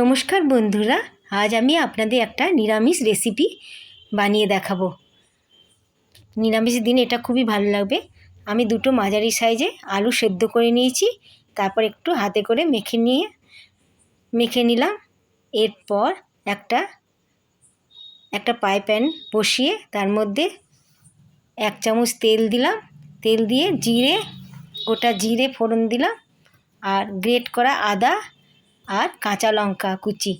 নমস্কার বন্ধুরা, আজ আমি আপনাদের একটা নিরামিষ রেসিপি বানিয়ে দেখাবো। নিরামিষ দিন এটা খুবই ভালো লাগবে। আমি দুটো মাঝারি সাইজে আলু সেদ্ধ করে নিয়েছি, তারপর একটু হাতে করে মেখে নিয়ে, মেখে নিলাম। এরপর একটা একটা পাই প্যান বসিয়ে তার মধ্যে এক চামচ তেল দিলাম। তেল দিয়ে জিরে, গোটা জিরে ফোড়ন দিলাম। আর গ্রেট করা আদা আর কাঁচা লঙ্কা কুচি।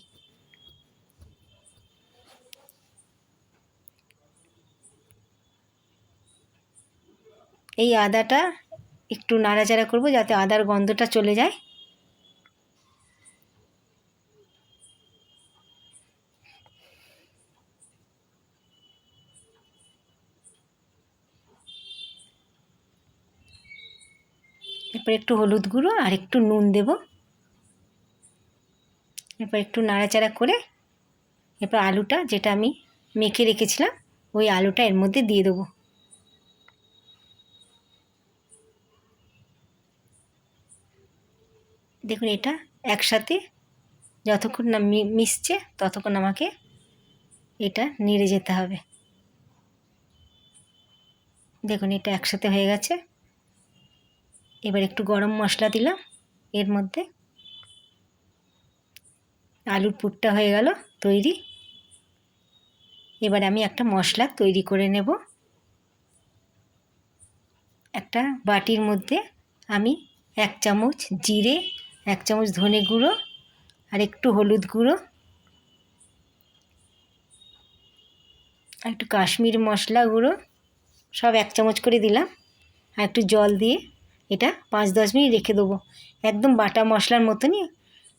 এই আদাটা একটু নাড়াচাড়া করব যাতে আদার গন্ধটা চলে যায়। এরপর একটু হলুদ গুঁড়ো আর একটু নুন দেব। এরপর একটু নাড়াচাড়া করে এরপর আলুটা যেটা আমি মেখে রেখেছিলাম, ওই আলুটা এর মধ্যে দিয়ে দেবো। দেখুন এটা একসাথে যতক্ষণ না মিশছে ততক্ষণ আমাকে এটা নেড়ে যেতে হবে। দেখুন এটা একসাথে হয়ে গেছে। এবার একটু গরম মশলা দিলাম, এর মধ্যে আলুর পুরটা হয়ে গেল তৈরি। এবার আমি একটা মশলা তৈরি করে নেব। একটা বাটির মধ্যে আমি এক চামচ জিরে, এক চামচ ধনে গুঁড়ো আর একটু হলুদ গুঁড়ো আর একটু কাশ্মীর মশলা গুঁড়ো সব এক চামচ করে দিলাম। আর একটু জল দিয়ে এটা পাঁচ দশ মিনিট রেখে দেবো। একদম বাটা মশলার মতনই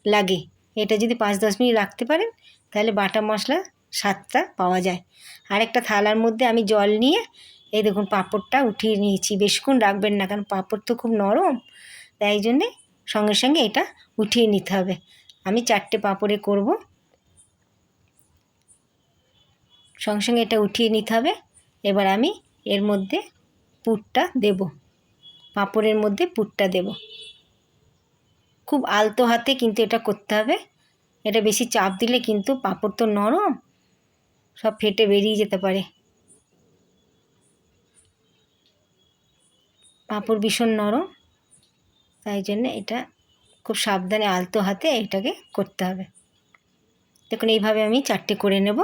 লাগে। এটা যদি পাঁচ, দশ মিনিট রাখতে পারেন, তাহলে বাটা মশলা স্বাদটা পাওয়া যায়। আর একটা থালার মধ্যে আমি জল নিয়ে, এই দেখুন পাঁপড়টা উঠিয়ে নিয়েছি। বেশিক্ষণ রাখবেন না, কারণ পাঁপড় তো খুব নরম, তাই জন্যে সঙ্গে সঙ্গে এটা উঠিয়ে নিতে হবে। আমি চারটে পাঁপড়ে করব। সঙ্গে সঙ্গে এটা উঠিয়ে নিতে হবে। এবার আমি এর মধ্যে পুরটা দেব। পাঁপড়ের মধ্যে পুরটা দেব। খুব আলতো হাতে কিন্তু এটা করতে হবে। এটা বেশি চাপ দিলে কিন্তু পাঁপড় তো নরম, সব ফেটে বেরিয়ে যেতে পারে। পাঁপড় ভীষণ নরম, তাই জন্যে এটা খুব সাবধানে আলতো হাতে এটাকে করতে হবে। দেখুন, এইভাবে আমি চারটে করে নেব।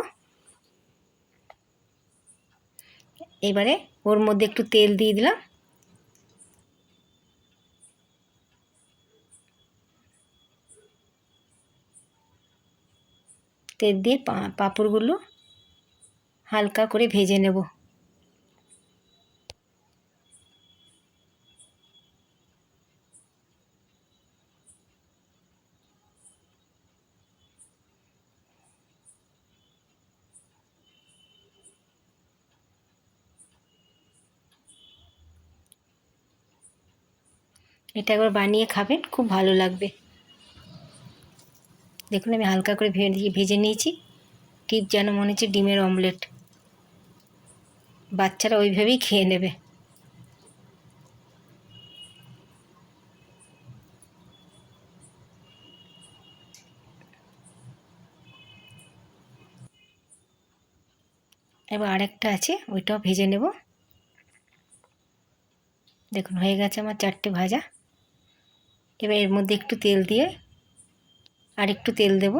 এবারে ওর মধ্যে একটু তেল দিয়ে দিলাম। তেল দিয়ে পাঁপড়গুলো হালকা করে ভেজে নেব। এটা একবার বানিয়ে খাবেন খুব ভালো লাগবে। দেখুন, আমি হালকা করে ভেজে ভেজে নিয়েছি। ঠিক যেন মনে হচ্ছে ডিমের অমলেট। বাচ্চারা ওইভাবেই খেয়ে নেবে। এবার আরেকটা আছে, ওইটাও ভেজে নেব। দেখুন, হয়ে গেছে আমার চারটে ভাজা। এবার এর মধ্যে একটু তেল দিয়ে আর একটু তেল দেব।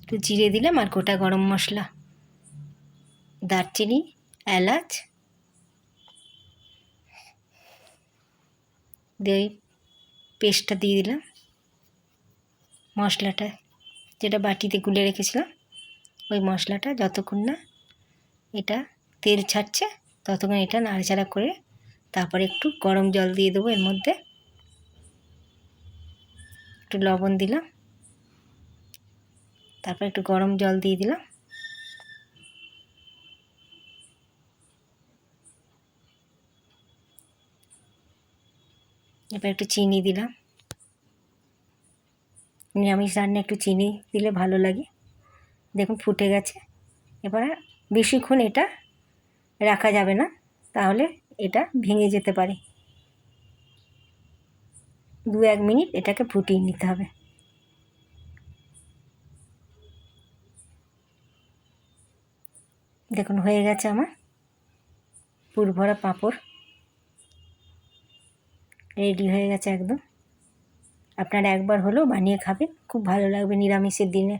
একটু জিরে দিলাম আর গোটা গরম মশলা। দারচিনি, এলাচ। দিয়ে পেস্টটা দিয়ে দিলাম। মশলাটা যেটা বাটিতে গুলে রেখেছিলাম, ওই মশলাটা যতক্ষণ না এটা তেল ছাড়ছে ততক্ষণ এটা নাড়াচাড়া করে তারপরে একটু গরম জল দিয়ে দেবো এর মধ্যে। একটু লবণ দিলাম। তারপর একটু গরম জল দিয়ে দিলাম। এবার একটু চিনি দিলাম। নিরামিষ রান্না একটু চিনি দিলে ভালো লাগে। দেখুন ফুটে গেছে। এবার বেশিক্ষণ এটা রাখা যাবে না, তাহলে এটা ভেঙে যেতে পারে। দু এক মিনিট এটাকে ফুটিয়ে নিতে হবে। দেখুন, হয়ে গেছে আমার পুরভরা পাঁপড়। রেডি হয়ে গেছে একদম। আপনারা একবার হলেও বানিয়ে খাবেন, খুব ভালো লাগবে নিরামিষের দিনে।